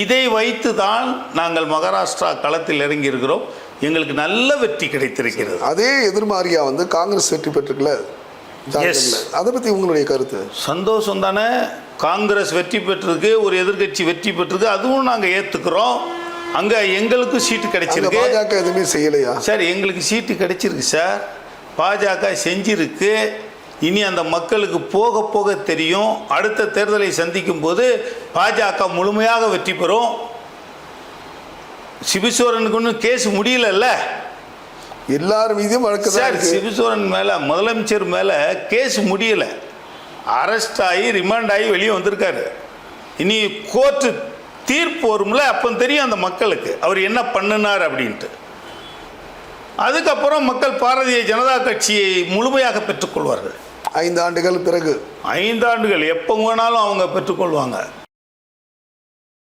இதை வைத்து தான் நாங்கள் மகாராஷ்டிரா களத்தில் இறங்கி இருக்கிறோம் எங்களுக்கு நல்ல வெற்றி கிடைத்திருக்கிறது. அதே எதிர்மாறியா வந்து காங்கிரஸ் வெற்றி பெற்றுக்கல அதை பத்தி உங்களுடைய கருத்து? சந்தோஷம் தானே. காங்கிரஸ் வெற்றி பெற்றிருக்கு ஒரு எதிர்க்கட்சி வெற்றி பெற்றிருக்கு அதுவும் நாங்கள் ஏற்றுக்கிறோம் அங்கே எங்களுக்கும் சீட்டு கிடைச்சிருக்கு. பாஜக எதுவுமே செய்யலையா? சார் எங்களுக்கு சீட்டு கிடைச்சிருக்கு சார். பாஜக செஞ்சிருக்கு. இனி அந்த மக்களுக்கு போக போக தெரியும். அடுத்த தேர்தலை சந்திக்கும் போது பாஜக முழுமையாக வெற்றி பெறும். சிபுசோரனுக்கு ஒன்றும் கேஸ் முடியலல்ல. எல்லார் மீதும் வழக்கு சார் சிபுசோரன் மேலே முதலமைச்சர் மேலே கேஸ் முடியல. அரெஸ்ட் ஆகி ரிமாண்ட் ஆகி வெளியே வந்திருக்காரு. இனி கோர்ட்டு தீர்ப்பு வரும்ல அப்போ தெரியும் அந்த மக்களுக்கு. அவர் என்ன பண்ணினார் அப்படின்ட்டு. அதுக்கப்புறம் மக்கள் பாரதிய ஜனதா கட்சியை முழுமையாக பெற்றுக்கொள்வார்கள். ஐந்து ஆண்டுகள் பிறகு. ஐந்து ஆண்டுகள் எப்போ வேணாலும் அவங்க பெற்றுக்கொள்வாங்க.